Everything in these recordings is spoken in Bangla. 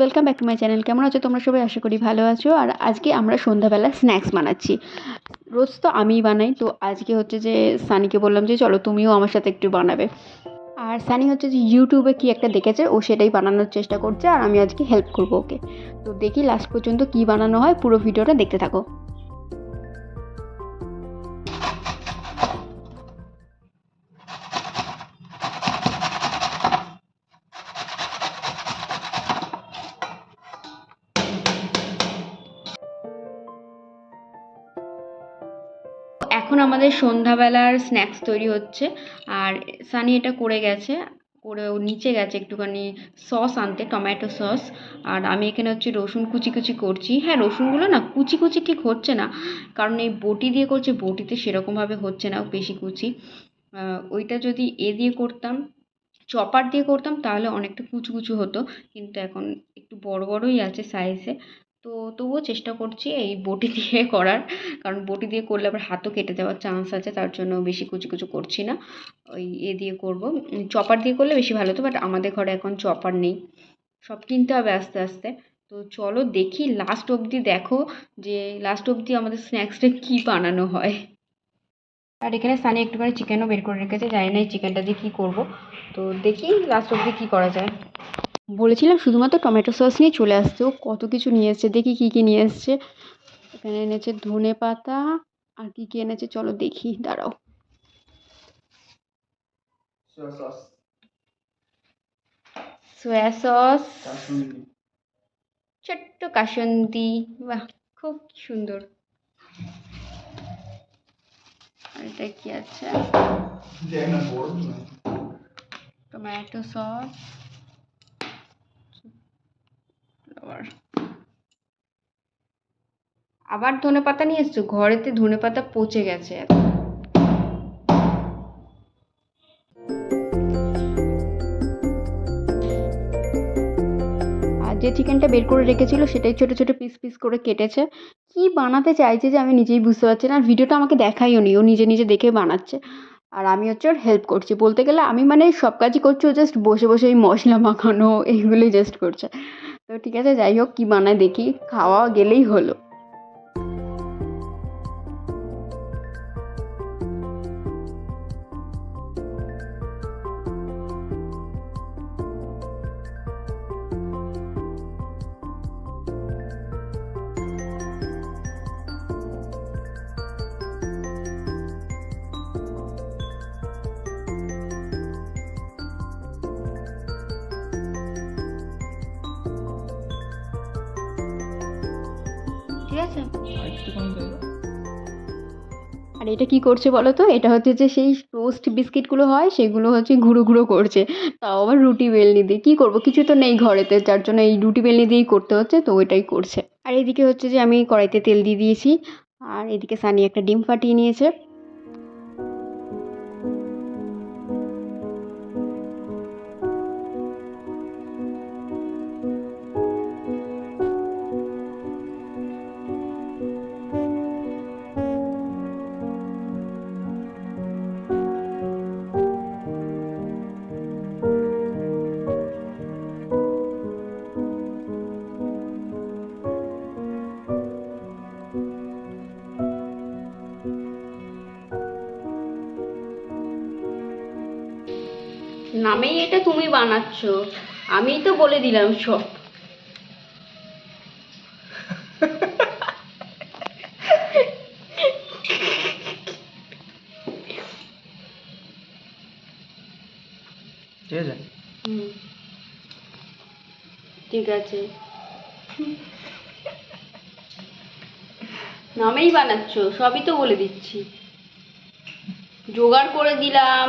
Welcome back to my channel কেমন আছো? তোমরা সবাই আশা করি ভালো আছো। আর আজকে আমরা সন্ধ্যাবেলা স্ন্যাক্স বানাচ্ছি। রোজ তো আমিই বানাই। তো আজকে হচ্ছে যে সানিকে বললাম যে, চলো তুমিও আমার সাথে একটু বানাবে। আর সানি হচ্ছে যে ইউটিউবে কি একটা দেখেছে, ও সেটাই বানানোর চেষ্টা করছে। আর আমি আজকে হেল্প করব ওকে। তো দেখি লাস্ট পর্যন্ত কি বানানো হয়। পুরো ভিডিওটা দেখতে থাকো। এখন আমাদের সন্ধ্যাবেলার স্ন্যাক্স তৈরি হচ্ছে। আর সানি এটা করে গেছে, করে ও নিচে গেছে একটুখানি সস আনতে টমেটো সস আর আমি এখানে হচ্ছে রসুন কুচি কুচি করছি। হ্যাঁ রসুনগুলো না কুচি কুচি ঠিক হচ্ছে না, কারণ এই বটি দিয়ে করছে, বটিতে সেরকমভাবে হচ্ছে না, বেশি কুচি। ওইটা যদি এ দিয়ে করতাম, চপার দিয়ে করতাম, তাহলে অনেকটা কুচু কুচু হতো। কিন্তু এখন একটু বড় বড়ই আছে সাইজে তো তবুও চেষ্টা করছি এই বটি দিয়ে করার। কারণ বটি দিয়ে করলে আবার হাতও কেটে যাওয়ার চান্স আছে, তার জন্য বেশি কুচি কুচি করছি না। ওই এ দিয়ে করব। চপার দিয়ে করলে বেশি ভালো হতো বাট আমাদের ঘরে এখন চপার নেই। সব কিনতে হবে আস্তে আস্তে। তো চলো দেখি লাস্ট অবধি দেখো যে লাস্ট অবধি আমাদের স্ন্যাক্সটা কী বানানো হয়। আর এখানে সানি একটুখানি চিকেনও বের করে রেখেছে, জানি না এই চিকেনটা দিয়ে কী করব। তো দেখি লাস্ট অবধি কী করা যায়। বলেছিলাম শুধুমাত্র টমেটো সস নিয়ে চলে আসতে ও কত কিছু নিয়ে এসছে দেখি কী কী নিয়ে এসছে। এখানে এনেছে ধনে পাতা আর কী কী এনেছে চলো দেখি দাঁড়াও। সোয়া সস ছোট্ট কাসন্দি বাহ খুব সুন্দর। আর এটা কি আছে? টমেটো সস আবার। আবার ধনে পাতা নিয়ে এসছো? ঘরেতে ধনে পাতা পচে গেছে আর যে চিকেনটা বের করে রেখেছিল, সেটাই ছোটো ছোটো পিস পিস করে কেটেছে। কি বানাতে চাইছে যে আমি নিজেই বুঝতে পারছি না। আর ভিডিওটা আমাকে দেখাইও নি, ও নিজে নিজে দেখে বানাচ্ছে। আর আমি হচ্ছে ওর হেল্প করছি। বলতে গেলে আমি মানে সব কাজই করছি, ও জাস্ট বসে বসে এই মশলা মাখানো, এইগুলোই জাস্ট করছে। তো ঠিক আছে যাই হোক কী বানায় দেখি খাওয়া গেলেই হলো। ঠিক আছে দেবে আর এটা কি করছে বলো তো? এটা হচ্ছে যে সেই টোস্ট বিস্কিটগুলো হয় সেগুলো হচ্ছে ঘুরো ঘুরো করছে। তাও আবার রুটি বেলনি দিয়ে। কী করব? কিছু তো নেই ঘরেতে যার জন্য এই রুটি বেলনি দিয়েই করতে হচ্ছে তো ওইটাই করছে। আর এদিকে হচ্ছে যে আমি কড়াইতে তেল দিয়ে দিয়েছি। আর এদিকে সানি একটা ডিম ফাটিয়ে নিয়েছে। নামেই এটা তুমি বানাচ্ছ আমিই তো বলে দিলাম সব। ঠিক আছে। ঠিক আছে। নামেই বানাচ্ছ সবই তো বলে দিচ্ছি। জোগাড় করে দিলাম।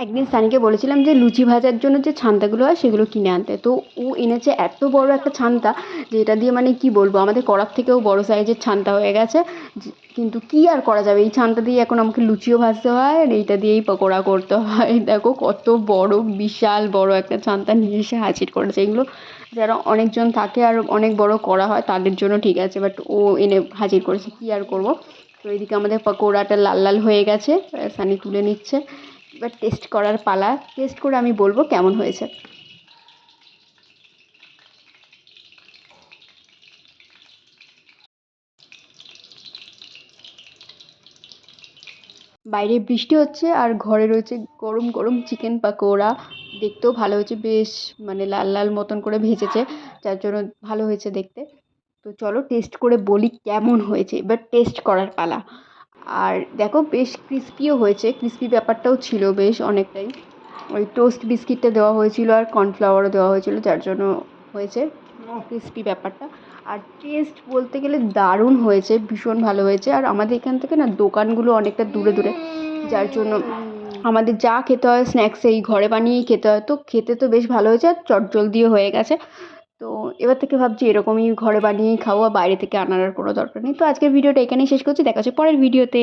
একদিন সানিকে বলেছিলাম যে লুচি ভাজার জন্য যে ছান্তাগুলো হয় সেগুলো কিনে আনতে। তো ও এনেছে এত বড় একটা ছান্তা যে এটা দিয়ে মানে কি বলব? আমাদের কড়ার থেকেও বড় সাইজের ছান্তা হয়ে গেছে। কিন্তু কি আর করা যাবে? এই ছান্তা দিয়ে এখন আমাকে লুচিও ভাজতে হয় আর এইটা দিয়েই পকোড়া করতে হয়। দেখো কত বড়, বিশাল বড় একটা ছান্তা নিয়ে এসে হাজির করেছে। এগুলো যারা অনেকজন থাকে আর অনেক বড় করা হয় তাদের জন্য ঠিক আছে বাট ও এনে হাজির করেছে। কি আর করব? তো এদিকে আমাদের পকোড়াটা লাল লাল হয়ে গেছে। সানি তুলে নিচ্ছে। এবার টেস্ট করার পালা। টেস্ট করে আমি বলব কেমন হয়েছে। বাইরে বৃষ্টি হচ্ছে আর ঘরে রয়েছে গরম গরম চিকেন পাকোড়া। দেখতেও ভালো হয়েছে, বেশ মানে লাল লাল মতন করে ভেজেছে, যার জন্য ভালো হয়েছে দেখতে। তো চলো টেস্ট করে বলি কেমন হয়েছে, এবার টেস্ট করার পালা। আর দেখো বেশ ক্রিস্পিও হয়েছে। ক্রিস্পি ব্যাপারটাও ছিল বেশ অনেকটাই। ওই টোস্ট বিস্কিটটা দেওয়া হয়েছিল আর কর্নফ্লাওয়ারও দেওয়া হয়েছিল যার জন্য হয়েছে ক্রিস্পি ব্যাপারটা। আর টেস্ট বলতে গেলে দারুণ হয়েছে ভীষণ ভালো হয়েছে। আর আমাদের এখান থেকে না দোকানগুলো অনেকটা দূরে দূরে যার জন্য আমাদের যা খেতে হয় স্ন্যাক্স এই ঘরে বানিয়েই খেতে হয়। তো খেতে তো বেশ ভালো হয়েছে আর চটজলদিও হয়ে গেছে। তো এবার থেকে ভাবছি এরকমই ঘরে বানিয়েই খাব আর বাইরে থেকে আনার আর কোনো দরকার নেই। তো আজকের ভিডিওটা এখানেই শেষ করছি। দেখা হচ্ছে পরের ভিডিওতে।